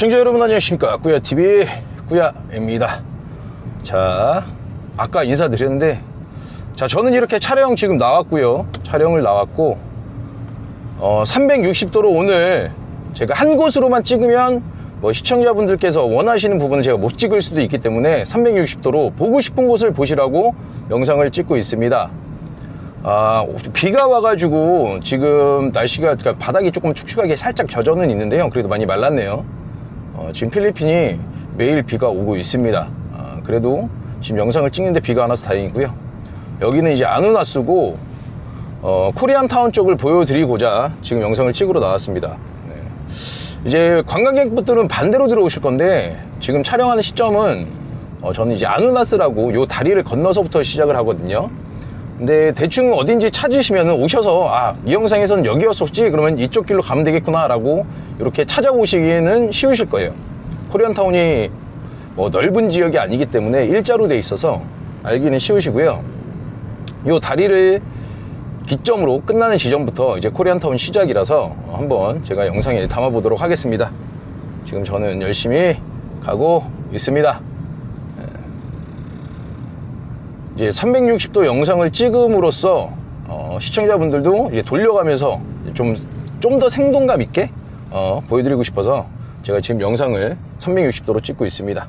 시청자 여러분 안녕하십니까 꾸야TV 꾸야입니다 자 아까 인사드렸는데 자 저는 이렇게 촬영 지금 나왔고요 촬영을 나왔고 어, 360도로 오늘 제가 한 곳으로만 찍으면 뭐 시청자분들께서 원하시는 부분을 제가 못 찍을 수도 있기 때문에 360도로 보고 싶은 곳을 보시라고 영상을 찍고 있습니다 아, 비가 와가지고 지금 날씨가 그러니까 바닥이 조금 축축하게 살짝 젖어는 있는데요. 그래도 많이 말랐네요. 어, 지금 필리핀이 매일 비가 오고 있습니다. 아, 그래도 지금 영상을 찍는데 비가 안 와서 다행이고요. 여기는 이제 아누나스고 어, 코리안 타운 쪽을 보여드리고자 지금 영상을 찍으러 나왔습니다. 네. 이제 관광객분들은 반대로 들어오실 건데 지금 촬영하는 시점은 어, 저는 이제 아누나스라고 요 다리를 건너서부터 시작을 하거든요. 근데 대충 어딘지 찾으시면 오셔서 아 이 영상에서는 여기였었지 그러면 이쪽 길로 가면 되겠구나 라고 이렇게 찾아오시기에는 쉬우실 거예요. 코리안타운이 뭐 넓은 지역이 아니기 때문에 일자로 돼 있어서 알기는 쉬우시고요. 이 다리를 기점으로 끝나는 지점부터 이제 코리안타운 시작이라서 한번 제가 영상에 담아 보도록 하겠습니다. 지금 저는 열심히 가고 있습니다 이제 360도 영상을 찍음으로써 어, 시청자분들도 돌려가면서 좀 좀 더 생동감 있게 어, 보여드리고 싶어서 제가 지금 영상을 360도로 찍고 있습니다.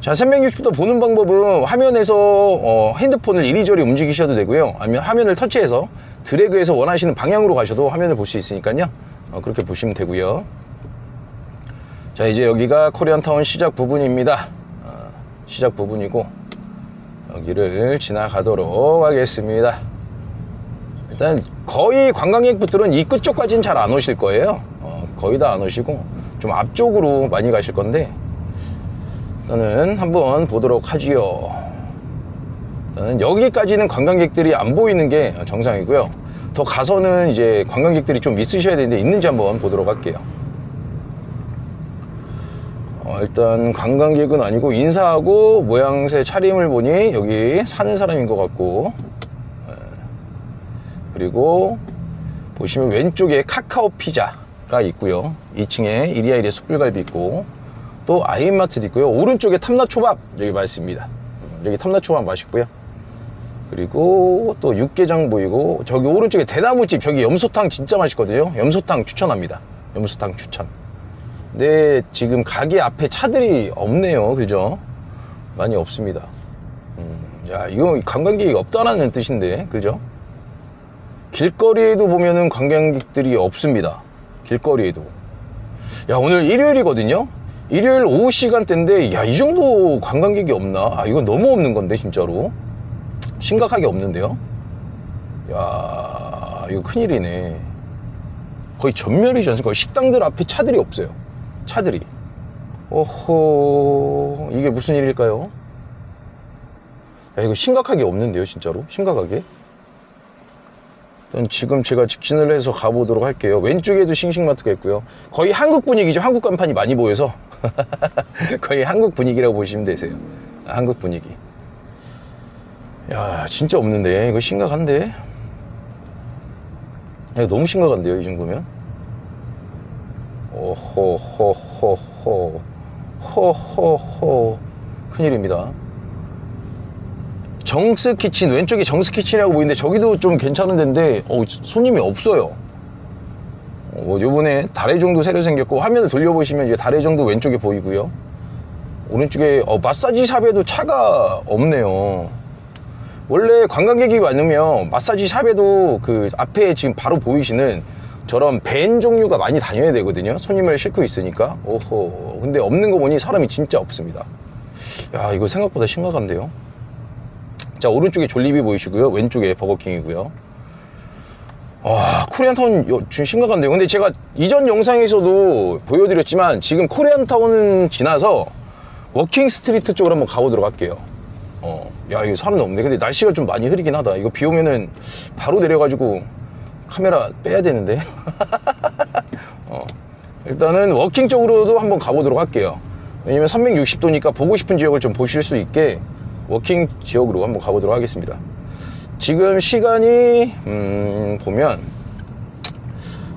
자, 360도 보는 방법은 화면에서 어, 핸드폰을 이리저리 움직이셔도 되고요. 아니면 화면을 터치해서 드래그해서 원하시는 방향으로 가셔도 화면을 볼 수 있으니까요. 어, 그렇게 보시면 되고요. 자, 이제 여기가 코리안타운 시작 부분입니다. 어, 시작 부분이고 여기를 지나가도록 하겠습니다. 일단 거의 관광객분들은 이 끝 쪽까지는 잘 안 오실 거예요. 어, 거의 다 안 오시고 좀 앞쪽으로 많이 가실 건데 일단은 한번 보도록 하지요. 일단은 여기까지는 관광객들이 안 보이는 게 정상이고요. 더 가서는 이제 관광객들이 좀 있으셔야 되는데 있는지 한번 보도록 할게요. 어, 일단 관광객은 아니고 인사하고 모양새 차림을 보니 여기 사는 사람인 것 같고 예. 그리고 보시면 왼쪽에 카카오 피자가 있고요. 2층에 이리아이리 숯불갈비 있고 또 아이마트도 있고요. 오른쪽에 탐나초밥 여기 맛있습니다. 음, 여기 탐나초밥 맛있고요. 그리고 또 육개장 보이고 저기 오른쪽에 대나무집 저기 염소탕 진짜 맛있거든요. 염소탕 추천합니다. 염소탕 추천 근데 지금 가게 앞에 차들이 없네요. 그죠? 많이 없습니다. 음, 야, 이거 관광객이 없다라는 뜻인데, 그죠? 길거리에도 보면은 관광객들이 없습니다. 길거리에도. 야, 오늘 일요일이거든요? 일요일 오후 시간대인데, 야, 이 정도 관광객이 없나? 아, 이건 너무 없는 건데, 진짜로. 심각하게 없는데요? 야, 이거 큰일이네. 거의 전멸이지 않습니까? 식당들 앞에 차들이 없어요. 차들이. 오호, 이게 무슨 일일까요? 야, 이거 심각하게 없는데요, 진짜로? 심각하게? 지금 제가 직진을 해서 가보도록 할게요. 왼쪽에도 싱싱마트가 있고요. 거의 한국 분위기죠. 한국 간판이 많이 보여서. 거의 한국 분위기라고 보시면 되세요. 아, 한국 분위기. 야, 진짜 없는데. 이거 심각한데? 야, 너무 심각한데요, 이 정도면? 오호호호호. 호호호. 큰일입니다. 정스 키친 왼쪽에 정스 키친이라고 보이는데 저기도 좀 괜찮은 데인데 어, 손님이 없어요. 어, 요번에 다래 정도 새로 생겼고 화면을 돌려보시면 이제 다래 정도 왼쪽에 보이고요. 오른쪽에 어, 마사지 샵에도 차가 없네요. 원래 관광객이 많으면 마사지 샵에도 그 앞에 지금 바로 보이시는 저런 밴 종류가 많이 다녀야 되거든요. 손님을 싣고 있으니까. 오호. 근데 없는 거 보니 사람이 진짜 없습니다. 야, 이거 생각보다 심각한데요. 자, 오른쪽에 졸리비 보이시고요. 왼쪽에 버거킹이고요. 와, 코리안타운 요- 좀 심각한데요. 근데 제가 이전 영상에서도 보여드렸지만 지금 코리안타운 지나서 워킹 스트리트 쪽으로 한번 가보도록 할게요. 어, 야, 이거 사람이 없네. 근데 날씨가 좀 많이 흐리긴 하다. 이거 비 오면은 바로 내려가지고 카메라 빼야 되는데. 어, 일단은 워킹 쪽으로도 한번 가보도록 할게요. 왜냐면 360도니까 보고 싶은 지역을 좀 보실 수 있게 워킹 지역으로 한번 가보도록 하겠습니다. 지금 시간이 음, 보면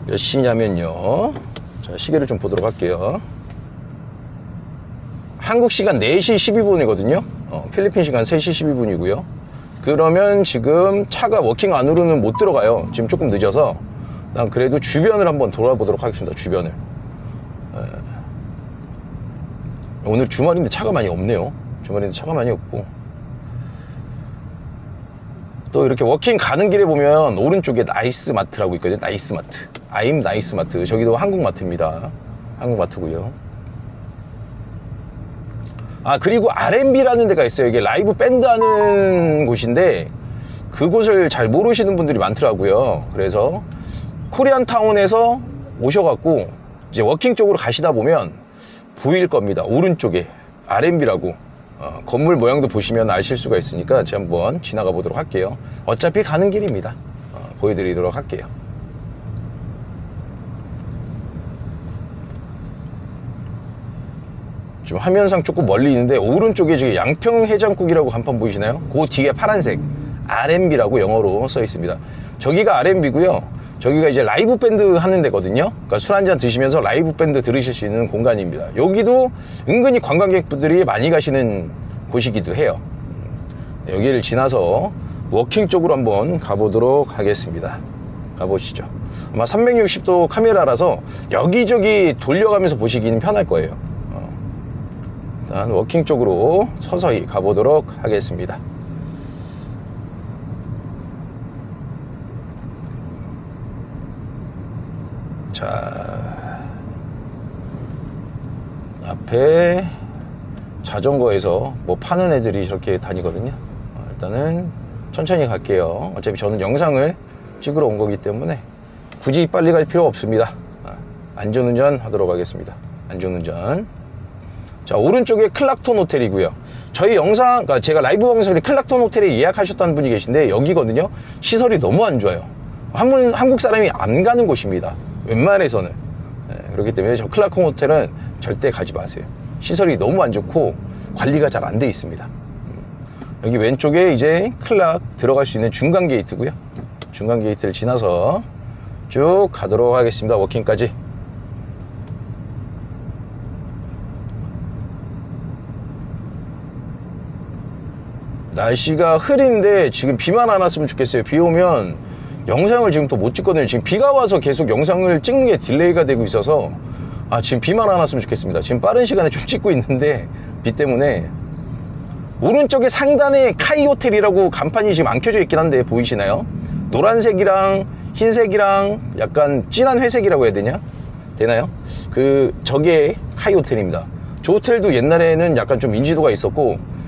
몇 시냐면요. 자, 시계를 좀 보도록 할게요. 한국 시간 4시 12분이거든요. 어, 필리핀 시간 3시 12분이고요. 그러면 지금 차가 워킹 안으로는 못 들어가요. 지금 조금 늦어서. 난 그래도 주변을 한번 돌아보도록 하겠습니다. 주변을. 에, 오늘 주말인데 차가 많이 없네요. 주말인데 차가 많이 없고. 또 이렇게 워킹 가는 길에 보면 오른쪽에 나이스 마트라고 있거든요. 나이스 마트. 아임 나이스 마트. 저기도 한국 마트입니다. 한국 마트고요. 아 그리고 R&B라는 데가 있어요. 이게 라이브 밴드 하는 곳인데 그곳을 잘 모르시는 분들이 많더라고요. 그래서 코리안 타운에서 오셔갖고 이제 워킹 쪽으로 가시다 보면 보일 겁니다. 오른쪽에 R&B라고 어, 건물 모양도 보시면 아실 수가 있으니까 제가 한번 지나가 보도록 할게요. 어차피 가는 길입니다. 어, 보여드리도록 할게요. 지금 화면상 조금 멀리 있는데 오른쪽에 지금 양평 해장국이라고 간판 보이시나요? 그 뒤에 파란색 R&B라고 영어로 써 있습니다. 저기가 R&B고요. 저기가 이제 라이브 밴드 하는 데거든요. 그러니까 술 한잔 드시면서 라이브 밴드 들으실 수 있는 공간입니다. 여기도 은근히 관광객분들이 많이 가시는 곳이기도 해요. 여기를 지나서 워킹 쪽으로 한번 가보도록 하겠습니다. 가보시죠. 아마 360도 카메라라서 여기저기 돌려가면서 보시기는 편할 거예요. 어. 일단 워킹 쪽으로 서서히 가보도록 하겠습니다. 자, 앞에 자전거에서 뭐 파는 애들이 저렇게 다니거든요. 어, 일단은 천천히 갈게요. 어차피 저는 영상을 찍으러 온 거기 때문에 굳이 빨리 갈 필요 없습니다. 어, 안전운전 하도록 하겠습니다. 안전운전. 자, 오른쪽에 클락톤 호텔이고요. 저희 영상, 그러니까 제가 라이브 방송에 클락톤 호텔에 예약하셨다는 분이 계신데 여기거든요. 시설이 너무 안 좋아요. 한국, 한국 사람이 안 가는 곳입니다. 웬만해서는. 예, 그렇기 때문에 저 클락톤 호텔은 절대 가지 마세요. 시설이 너무 안 좋고 관리가 잘 안 돼 있습니다. 음, 여기 왼쪽에 이제 클락 들어갈 수 있는 중간 게이트고요. 중간 게이트를 지나서 쭉 가도록 하겠습니다. 워킹까지. 날씨가 흐린데 지금 비만 안 왔으면 좋겠어요. 비 오면 영상을 지금 또 못 찍거든요. 지금 비가 와서 계속 영상을 찍는 게 딜레이가 되고 있어서 아 지금 비만 안 왔으면 좋겠습니다. 지금 빠른 시간에 좀 찍고 있는데 비 때문에 오른쪽에 상단에 카이 호텔이라고 간판이 지금 안 켜져 있긴 한데 보이시나요? 노란색이랑 흰색이랑 약간 진한 회색이라고 해야 되냐? 되나요? 그 저게 카이 호텔입니다. 저 호텔도 옛날에는 약간 좀 인지도가 있었고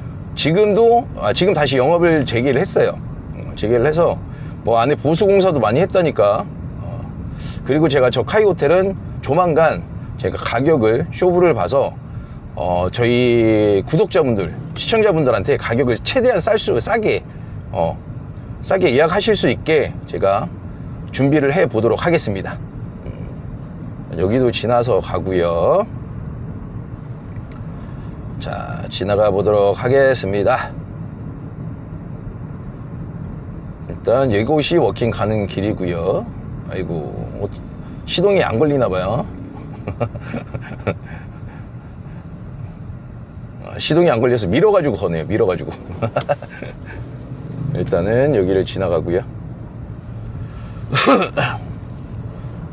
지금도 아, 지금 다시 영업을 재개를 했어요. 어, 재개를 해서 뭐 안에 보수 공사도 많이 했다니까. 어, 그리고 제가 저 카이 호텔은 조만간 제가 가격을 쇼부를 봐서 어, 저희 구독자분들, 시청자분들한테 가격을 최대한 쌀 수, 싸게, 어, 싸게 예약하실 수 있게 제가 준비를 해 보도록 하겠습니다. 음, 여기도 지나서 가고요. 자, 지나가 보도록 하겠습니다. 일단 이곳이 워킹 가는 길이고요. 아이고, 어, 시동이 안 걸리나 봐요. 아, 시동이 안 걸려서 밀어가지고 거네요. 밀어가지고. 일단은 여기를 지나가고요.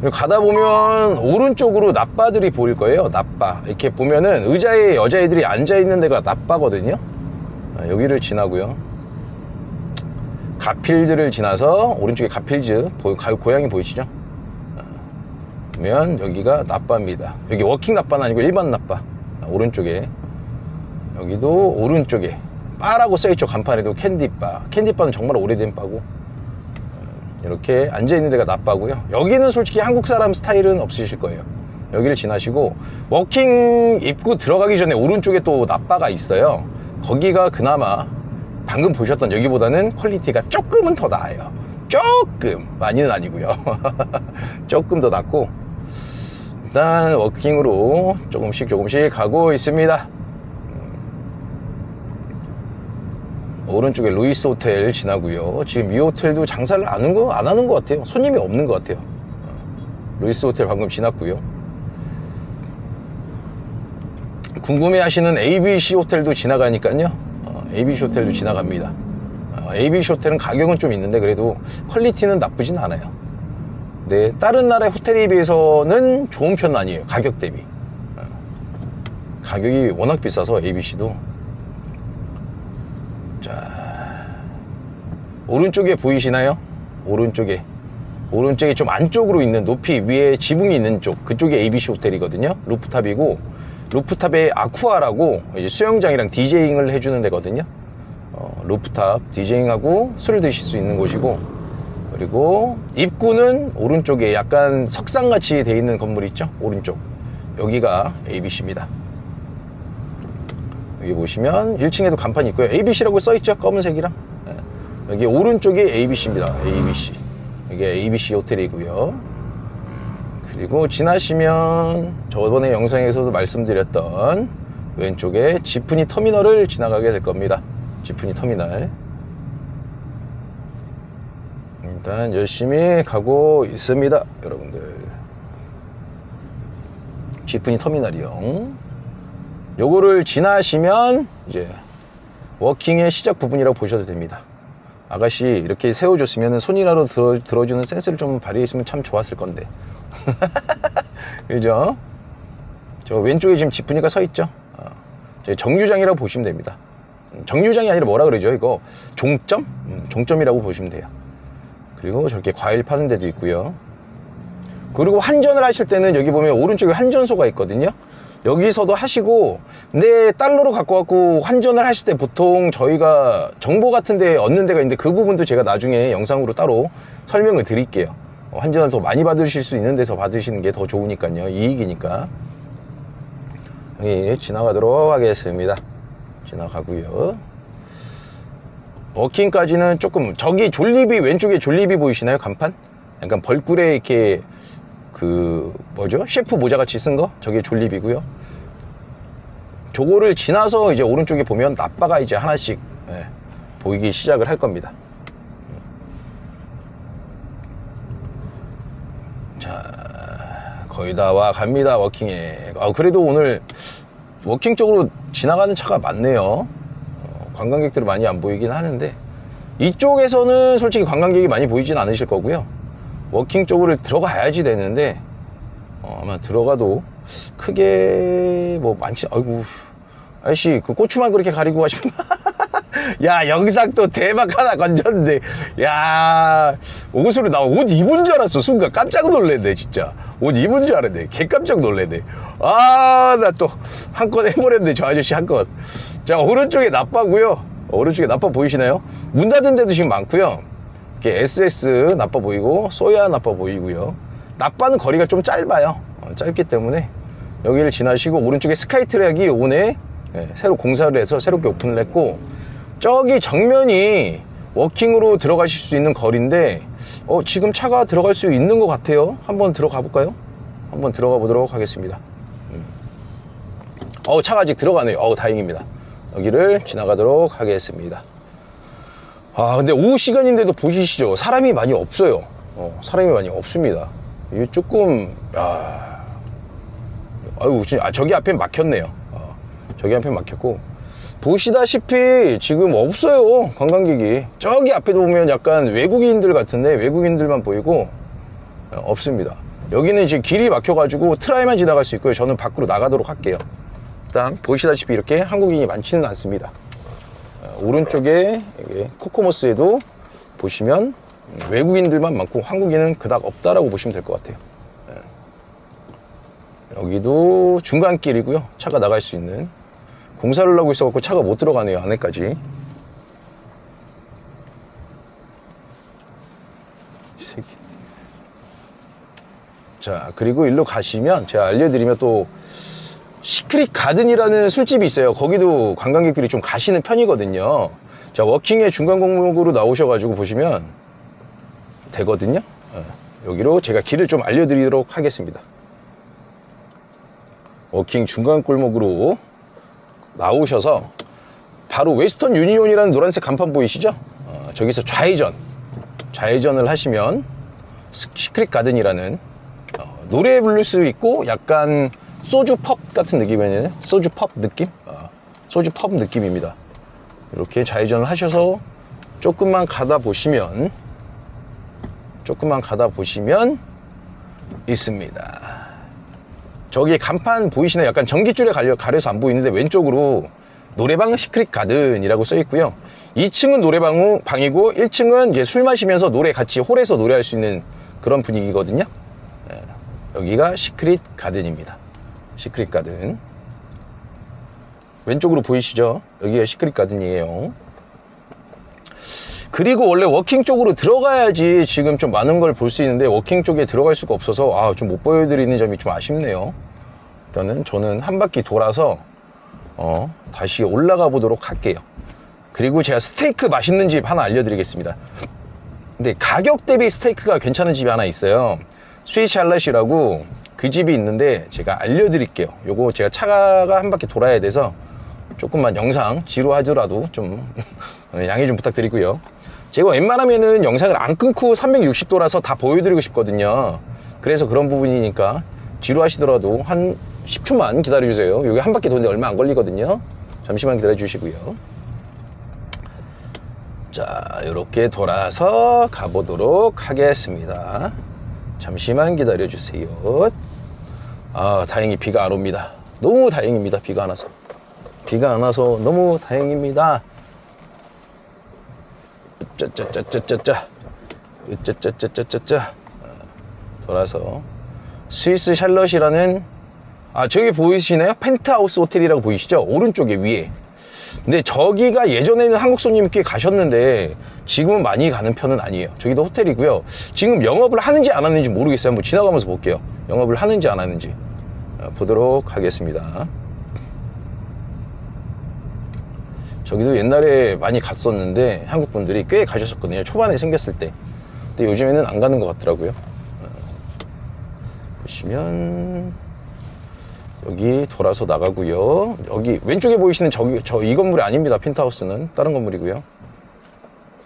그리고 가다 보면 오른쪽으로 나빠들이 보일 거예요. 나빠. 이렇게 보면은 의자에 여자애들이 앉아 있는 데가 나빠거든요. 아, 여기를 지나고요. 가필드를 지나서 오른쪽에 가필즈 고양이 보이시죠? 아, 그러면 여기가 나빠입니다. 여기 워킹 나빠는 아니고 일반 나빠. 아, 오른쪽에 여기도 오른쪽에 바라고 써있죠 간판에도 캔디바. 캔디바는 정말 오래된 바고 이렇게 앉아있는 데가 나빠고요. 여기는 솔직히 한국 사람 스타일은 없으실 거예요. 여기를 지나시고 워킹 입구 들어가기 전에 오른쪽에 또 나빠가 있어요. 거기가 그나마 방금 보셨던 여기보다는 퀄리티가 조금은 더 나아요. 조금 많이는 아니고요. 조금 더 낫고 일단 워킹으로 조금씩 조금씩 가고 있습니다 오른쪽에 루이스 호텔 지나고요. 지금 이 호텔도 장사를 안 하는 거, 안 하는 것 같아요. 손님이 없는 것 같아요. 어, 루이스 호텔 방금 지났고요. 궁금해 하시는 ABC 호텔도 지나가니까요. 어, ABC 호텔도 지나갑니다. 어, ABC 호텔은 가격은 좀 있는데 그래도 퀄리티는 나쁘진 않아요. 네, 다른 나라의 호텔에 비해서는 좋은 편은 아니에요. 가격 대비. 어, 가격이 워낙 비싸서 ABC도. 자, 오른쪽에 보이시나요? 오른쪽에. 오른쪽에 좀 안쪽으로 있는 높이 위에 지붕이 있는 쪽 그쪽이 ABC 호텔이거든요. 루프탑이고 루프탑에 아쿠아라고 수영장이랑 디제잉을 해주는 데거든요. 어, 루프탑 디제잉하고 술을 드실 수 있는 곳이고 그리고 입구는 오른쪽에 약간 석상같이 돼 있는 건물 있죠? 오른쪽. 여기가 ABC입니다 여기 보시면 1층에도 간판이 있고요 ABC라고 써있죠 검은색이랑 예. 여기 오른쪽이 ABC입니다 ABC 이게 ABC 호텔이고요. 그리고 지나시면 저번에 영상에서도 말씀드렸던 왼쪽에 지프니 터미널을 지나가게 될 겁니다. 지프니 터미널. 일단 열심히 가고 있습니다, 여러분들. 지프니 터미널이요. 요거를 지나시면 이제 워킹의 시작 부분이라고 보셔도 됩니다. 아가씨 이렇게 세워줬으면 손이라도 들어, 들어주는 센스를 좀 발휘했으면 참 좋았을 건데 그죠? 저 왼쪽에 지금 지프니가 서 있죠? 어, 정류장이라고 보시면 됩니다 음, 정류장이 아니라 뭐라 그러죠 이거 종점? 음, 종점이라고 보시면 돼요 그리고 저렇게 과일 파는 데도 있고요 그리고 환전을 하실 때는 여기 보면 오른쪽에 환전소가 있거든요 여기서도 하시고 근데 달러로 갖고 갖고 환전을 하실 때 보통 저희가 정보 같은 데 얻는 데가 있는데 그 부분도 제가 나중에 영상으로 따로 설명을 드릴게요. 어, 환전을 더 많이 받으실 수 있는 데서 받으시는 게 더 좋으니까요. 이익이니까. 여기 지나가도록 하겠습니다. 지나가고요. 워킹까지는 조금 저기 졸리비 왼쪽에 졸리비 보이시나요? 간판? 약간 벌꿀에 이렇게 그 뭐죠? 셰프 모자 같이 쓴 거? 저게 졸립이고요 저거를 지나서 이제 오른쪽에 보면 나빠가 이제 하나씩 예, 보이기 시작을 할 겁니다. 자 거의 다 와 갑니다 워킹에. 아 그래도 오늘 워킹 쪽으로 지나가는 차가 많네요. 어, 관광객들이 많이 안 보이긴 하는데. 이쪽에서는 솔직히 관광객이 많이 보이진 않으실 거고요. 워킹 쪽으로 들어가야지 되는데 어, 아마 들어가도 크게 뭐 많지 아이고. 아저씨 그 고추만 그렇게 가리고 가시면 야 영상 또 대박 하나 건졌는데. 야 옷으로 나 옷 입은 줄 알았어 순간. 깜짝 놀랐네 진짜. 옷 입은 줄 알았네. 개 깜짝 놀랐네. 아 나 또 한 건 해버렸네 저 아저씨 한건자 오른쪽에 나빠고요. 오른쪽에 나빠 보이시나요? 문 닫은 데도 지금 많고요. 이렇게 SS 나빠 보이고 소야 나빠 보이고요. 나빠는 거리가 좀 짧아요. 어, 짧기 때문에 여기를 지나시고 오른쪽에 스카이트랙이 오네 예, 새로 공사를 해서 새롭게 오픈을 했고 저기 정면이 워킹으로 들어가실 수 있는 거리인데 어, 지금 차가 들어갈 수 있는 것 같아요. 한번 들어가 볼까요? 한번 들어가 보도록 하겠습니다. 음. 어 차가 아직 들어가네요. 어 다행입니다. 여기를 지나가도록 하겠습니다. 아 근데 오후 시간인데도 보시시죠? 사람이 많이 없어요. 어, 사람이 많이 없습니다. 이게 조금 야 아유 아, 저기 앞에 막혔네요. 어, 저기 앞에 막혔고. 보시다시피 지금 없어요 관광객이. 저기 앞에도 보면 약간 외국인들 같은데 외국인들만 보이고 어, 없습니다. 여기는 지금 길이 막혀 가지고 트라이만 지나갈 수 있고요. 저는 밖으로 나가도록 할게요. 일단 보시다시피 이렇게 한국인이 많지는 않습니다. 어, 오른쪽에 코코모스에도 보시면 외국인들만 많고 한국인은 그닥 없다라고 보시면 될 것 같아요. 예. 여기도 중간길이고요. 차가 나갈 수 있는. 공사를 하고 있어갖고 차가 못 들어가네요 안에까지. 자 그리고 일로 가시면 제가 알려드리면 또 시크릿 가든이라는 술집이 있어요. 거기도 관광객들이 좀 가시는 편이거든요. 자 워킹의 중간 공목으로 나오셔가지고 보시면 되거든요. 어, 여기로 제가 길을 좀 알려드리도록 하겠습니다 워킹 중간 골목으로 나오셔서 바로 웨스턴 유니온이라는 노란색 간판 보이시죠? 어, 저기서 좌회전 좌회전을 하시면 스- 시크릿 가든이라는 어, 노래 부를 수 있고 약간 소주 펍 같은 느낌이에요. 소주 펍 느낌? 아, 소주 펍 느낌입니다. 이렇게 좌회전을 하셔서 조금만 가다 보시면 조금만 가다 보시면 있습니다. 저기 간판 보이시나요? 약간 전기줄에 가려, 가려서 안 보이는데 왼쪽으로 노래방 시크릿 가든이라고 써 있고요. 2층은 노래방 방이고 1층은 이제 술 마시면서 노래 같이 홀에서 노래할 수 있는 그런 분위기거든요. 예, 여기가 시크릿 가든입니다. 시크릿 가든. 왼쪽으로 보이시죠? 여기가 시크릿 가든이에요. 그리고 원래 워킹 쪽으로 들어가야지 지금 좀 많은 걸 볼 수 있는데 워킹 쪽에 들어갈 수가 없어서 아, 좀 못 보여드리는 점이 좀 아쉽네요. 일단은 저는 한 바퀴 돌아서 어, 다시 올라가 보도록 할게요. 그리고 제가 스테이크 맛있는 집 하나 알려드리겠습니다. 근데 가격 대비 스테이크가 괜찮은 집이 하나 있어요. 샬럿이라고 그 집이 있는데 제가 알려드릴게요. 요거 제가 차가 한 바퀴 돌아야 돼서 조금만 영상 지루하더라도 좀 양해 좀 부탁드리고요. 제가 웬만하면은 영상을 안 끊고 360도라서 다 보여드리고 싶거든요. 그래서 그런 부분이니까 지루하시더라도 한 10초만 기다려주세요. 여기 한 바퀴 도는데 얼마 안 걸리거든요. 잠시만 기다려주시고요. 자, 이렇게 돌아서 가보도록 하겠습니다. 잠시만 기다려주세요. 아, 다행히 비가 안 옵니다. 너무 다행입니다. 비가 안 와서. 비가 안 와서 너무 다행입니다. 짜짜짜짜짜짜. 짜짜짜짜짜짜. 돌아서 스위스 샬럿이라는 아 저기 보이시나요? 펜트하우스 호텔이라고 보이시죠? 오른쪽에 위에. 근데 저기가 예전에는 한국 손님께 가셨는데 지금은 많이 가는 편은 아니에요. 저기도 호텔이고요. 지금 영업을 하는지 안 하는지 모르겠어요. 한번 지나가면서 볼게요. 영업을 하는지 안 하는지 어, 보도록 하겠습니다. 저기도 옛날에 많이 갔었는데 한국 분들이 꽤 가셨었거든요. 초반에 생겼을 때. 근데 요즘에는 안 가는 것 같더라고요. 어, 보시면 여기 돌아서 나가고요. 여기 왼쪽에 보이시는 저기 저 이 건물이 아닙니다. 펜트하우스는 다른 건물이고요.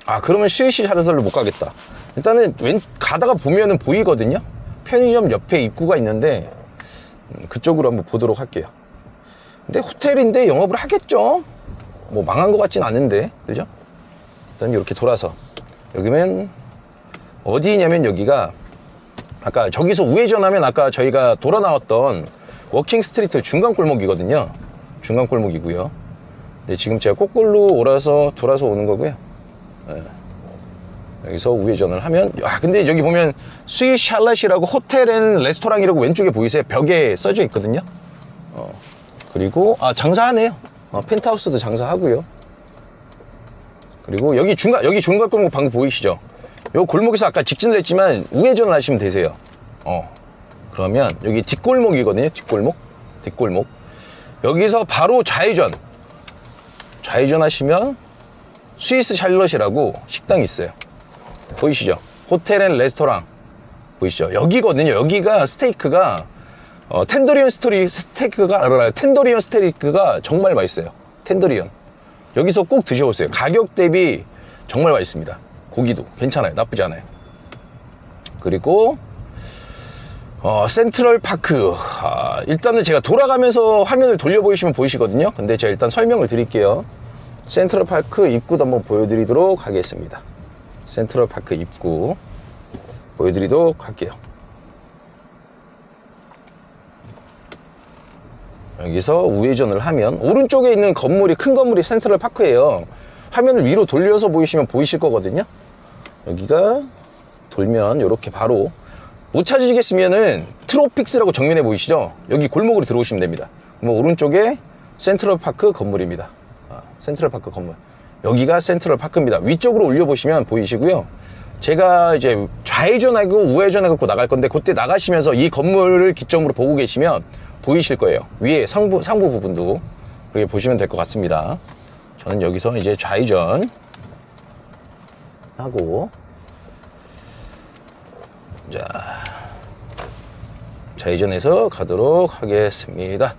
아 그러면 스위시 샤르설을 못 가겠다. 일단은 왼 가다가 보면은 보이거든요. 편의점 옆에 입구가 있는데 음, 그쪽으로 한번 보도록 할게요. 근데 호텔인데 영업을 하겠죠. 뭐 망한 것 같진 않은데 그죠? 일단 이렇게 돌아서 여기면 어디냐면 여기가 아까 저기서 우회전하면 아까 저희가 돌아 나왔던 워킹 스트리트 중간 골목이거든요. 중간 골목이고요. 근데 지금 제가 거꾸로 오라서 돌아서 오는 거고요. 예. 여기서 우회전을 하면 아 근데 여기 보면 스윗 샬럿이라고 호텔 앤 레스토랑이라고 왼쪽에 보이세요? 벽에 써져 있거든요. 어, 그리고 아 장사하네요. 어, 펜트하우스도 장사하고요. 그리고 여기 중간 여기 중간 골목 방금 보이시죠? 요 골목에서 아까 직진을 했지만 우회전을 하시면 되세요. 어. 그러면 여기 뒷골목이거든요. 뒷골목. 뒷골목. 여기서 바로 좌회전. 좌회전 하시면 스위스 샬럿이라고 식당이 있어요. 보이시죠? 호텔 앤 레스토랑. 보이시죠? 여기거든요. 여기가 스테이크가 어, 텐더리온 스토리 스테이크가 아, 텐더리온 스테이크가 정말 맛있어요. 텐더리온. 여기서 꼭 드셔보세요. 가격 대비 정말 맛있습니다. 고기도 괜찮아요. 나쁘지 않아요. 그리고 어, 센트럴 파크. 아, 일단은 제가 돌아가면서 화면을 돌려보시면 보이시거든요. 근데 제가 일단 설명을 드릴게요. 센트럴 파크 입구도 한번 보여드리도록 하겠습니다. 센트럴 파크 입구 보여드리도록 할게요. 여기서 우회전을 하면 오른쪽에 있는 건물이 큰 건물이 센트럴 파크예요. 화면을 위로 돌려서 보이시면 보이실 거거든요. 여기가 돌면 이렇게 바로 못 찾으시겠으면은 트로픽스라고 정면에 보이시죠? 여기 골목으로 들어오시면 됩니다. 그럼 오른쪽에 센트럴 파크 건물입니다. 아, 센트럴 파크 건물. 여기가 센트럴 파크입니다. 위쪽으로 올려 보시면 보이시고요. 제가 이제 좌회전하고 우회전해갖고 나갈 건데 그때 나가시면서 이 건물을 기점으로 보고 계시면 보이실 거예요. 위에 상부, 상부 부분도 그렇게 보시면 될 것 같습니다. 저는 여기서 이제 좌회전 하고 자 좌회전해서 가도록 하겠습니다.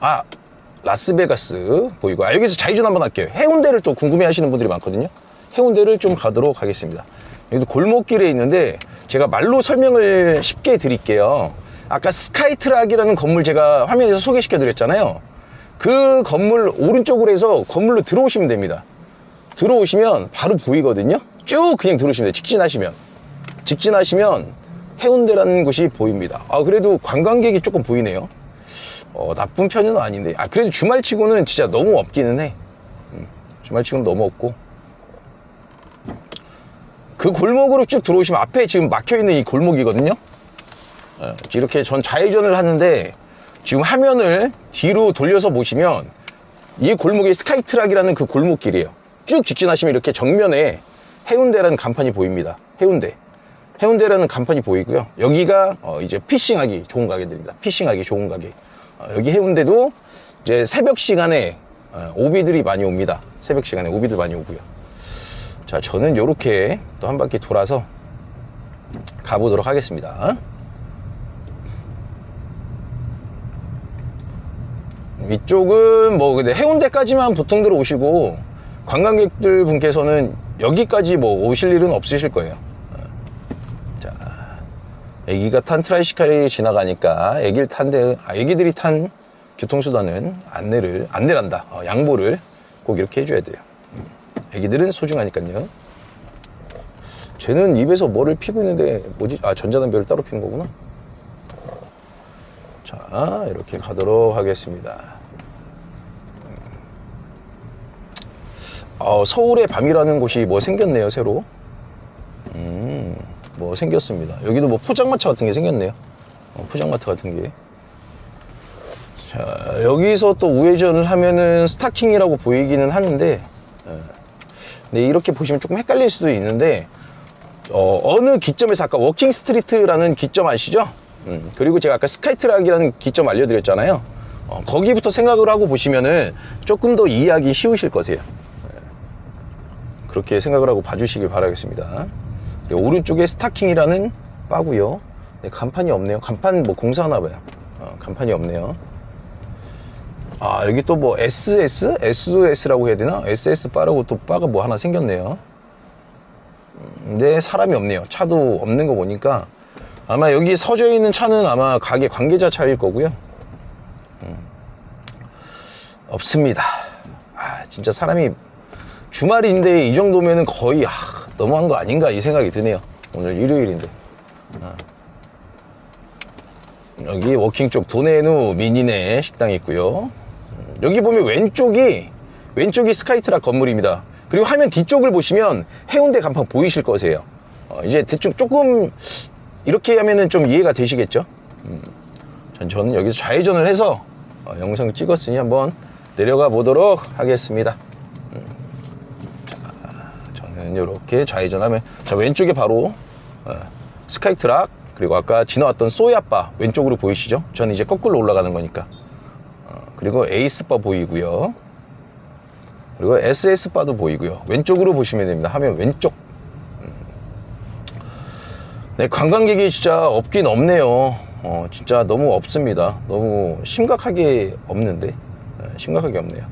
아 라스베가스 보이고 아, 여기서 좌회전 한번 할게요. 해운대를 또 궁금해 하시는 분들이 많거든요. 해운대를 좀 가도록 하겠습니다. 여기서 골목길에 있는데 제가 말로 설명을 쉽게 드릴게요. 아까 스카이트락이라는 건물 제가 화면에서 소개시켜 드렸잖아요. 그 건물 오른쪽으로 해서 건물로 들어오시면 됩니다. 들어오시면 바로 보이거든요. 쭉 그냥 들어오시면 돼요. 직진하시면. 직진하시면 해운대라는 곳이 보입니다. 아, 그래도 관광객이 조금 보이네요. 어, 나쁜 편은 아닌데. 아, 그래도 주말치고는 진짜 너무 없기는 해. 음, 주말치고는 너무 없고. 그 골목으로 쭉 들어오시면 앞에 지금 막혀있는 이 골목이거든요. 예, 이렇게 전 좌회전을 하는데 지금 화면을 뒤로 돌려서 보시면 이 골목이 스카이트락이라는 그 골목길이에요. 쭉 직진하시면 이렇게 정면에 해운대라는 간판이 보입니다. 해운대. 해운대라는 간판이 보이고요. 여기가 어, 이제 피싱하기 좋은 가게들입니다. 피싱하기 좋은 가게. 어, 여기 해운대도 이제 새벽 시간에 어, 오비들이 많이 옵니다. 새벽 시간에 오비들 많이 오고요. 자, 저는 이렇게 또 한 바퀴 돌아서 가보도록 하겠습니다. 이쪽은 뭐 근데 해운대까지만 보통 들어오시고 관광객들 분께서는 여기까지 뭐 오실 일은 없으실 거예요. 애기가 탄 트라이시칼이 지나가니까 애기를 탄데 아, 애기들이 탄 교통수단은 안내를 안내란다. 어, 양보를 꼭 이렇게 해줘야 돼요. 음, 애기들은 소중하니까요. 쟤는 입에서 뭐를 피고 있는데 뭐지? 아 전자담배를 따로 피는 거구나. 자, 이렇게 가도록 하겠습니다. 어, 서울의 밤이라는 곳이 뭐 생겼네요, 새로. 음, 뭐 생겼습니다. 여기도 뭐 포장마차 같은 게 생겼네요. 어, 포장마차 같은 게. 자, 여기서 또 우회전을 하면은 스타킹이라고 보이기는 하는데, 예. 근데 이렇게 보시면 조금 헷갈릴 수도 있는데, 어, 어느 기점에서 아까 워킹 스트리트라는 기점 아시죠? 음, 그리고 제가 아까 스카이트락이라는 기점 알려드렸잖아요. 어, 거기부터 생각을 하고 보시면은 조금 더 이해하기 쉬우실 거세요. 예. 그렇게 생각을 하고 봐주시길 바라겠습니다. 오른쪽에 스타킹이라는 바고요. 네, 간판이 없네요. 간판 뭐 공사하나 봐요. 어, 간판이 없네요. 아 여기 또 뭐 SS? SOS라고 해야 되나? SS 바라고 또 바가 뭐 하나 생겼네요. 근데 사람이 없네요. 차도 없는 거 보니까 아마 여기 서져 있는 차는 아마 가게 관계자 차일 거고요. 음, 없습니다. 아, 진짜 사람이 주말인데 이 정도면은 거의 아, 너무한 거 아닌가 이 생각이 드네요. 오늘 일요일인데. 아. 여기 워킹 쪽 도네누 미니네 식당이 있고요. 음, 여기 보면 왼쪽이 왼쪽이 스카이트락 건물입니다. 그리고 화면 뒤쪽을 보시면 해운대 간판 보이실 거세요. 어, 이제 대충 조금 이렇게 하면은 좀 이해가 되시겠죠? 음, 전, 저는 여기서 좌회전을 해서 어, 영상을 찍었으니 한번 내려가 보도록 하겠습니다. 음, 이렇게 좌회전하면 자 왼쪽에 바로 어, 스카이 트락 그리고 아까 지나왔던 소야바 왼쪽으로 보이시죠? 저는 이제 거꾸로 올라가는 거니까. 어, 그리고 에이스바 보이고요. 그리고 SS바도 보이고요. 왼쪽으로 보시면 됩니다. 화면 왼쪽. 음. 네, 관광객이 진짜 없긴 없네요. 어, 진짜 너무 없습니다. 너무 심각하게 없는데. 네, 심각하게 없네요.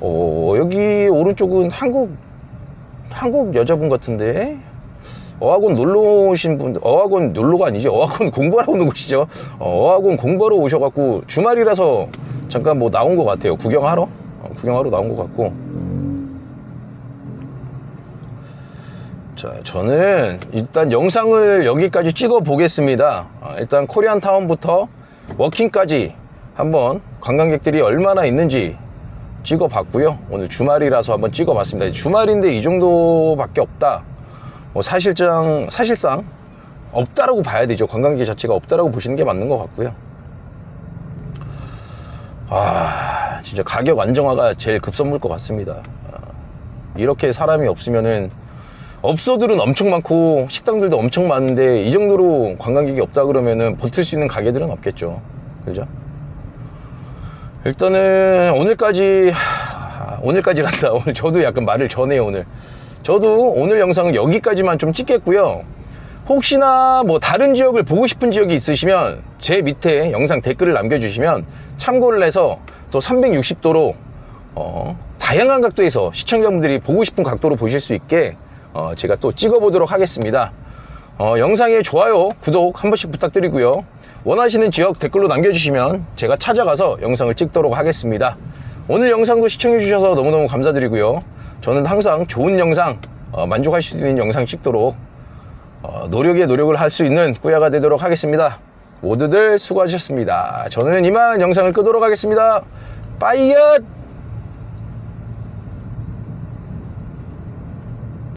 어, 여기 오른쪽은 한국, 한국 여자분 같은데. 어학원 놀러 오신 분들, 어학원 놀러가 아니지. 어학원 공부하러 오는 곳이죠. 어, 어학원 공부하러 오셔갖고 주말이라서 잠깐 뭐 나온 것 같아요. 구경하러? 어, 구경하러 나온 것 같고. 자, 저는 일단 영상을 여기까지 찍어 보겠습니다. 어, 일단 코리안 타운부터 워킹까지 한번 관광객들이 얼마나 있는지 찍어 봤고요. 오늘 주말이라서 한번 찍어 봤습니다. 주말인데 이 정도밖에 없다. 뭐 사실상, 사실상 없다라고 봐야 되죠. 관광객 자체가 없다라고 보시는 게 맞는 것 같고요. 아, 진짜 가격 안정화가 제일 급선무일 것 같습니다. 아, 이렇게 사람이 없으면은 업소들은 엄청 많고 식당들도 엄청 많은데 이 정도로 관광객이 없다 그러면은 버틸 수 있는 가게들은 없겠죠. 그죠? 일단은 오늘까지 하, 오늘까지란다. 오늘 저도 약간 말을 전해요 오늘. 저도 오늘 영상은 여기까지만 좀 찍겠고요. 혹시나 뭐 다른 지역을 보고 싶은 지역이 있으시면 제 밑에 영상 댓글을 남겨주시면 참고를 해서 또 360도로 어, 다양한 각도에서 시청자분들이 보고 싶은 각도로 보실 수 있게 어, 제가 또 찍어보도록 하겠습니다. 어, 영상에 좋아요, 구독 한 번씩 부탁드리고요. 원하시는 지역 댓글로 남겨주시면 제가 찾아가서 영상을 찍도록 하겠습니다. 오늘 영상도 시청해주셔서 너무너무 감사드리고요. 저는 항상 좋은 영상, 어, 만족할 수 있는 영상 찍도록 어, 노력에 노력을 할 수 있는 꾸야가 되도록 하겠습니다. 모두들 수고하셨습니다. 저는 이만 영상을 끄도록 하겠습니다. 빠이엇!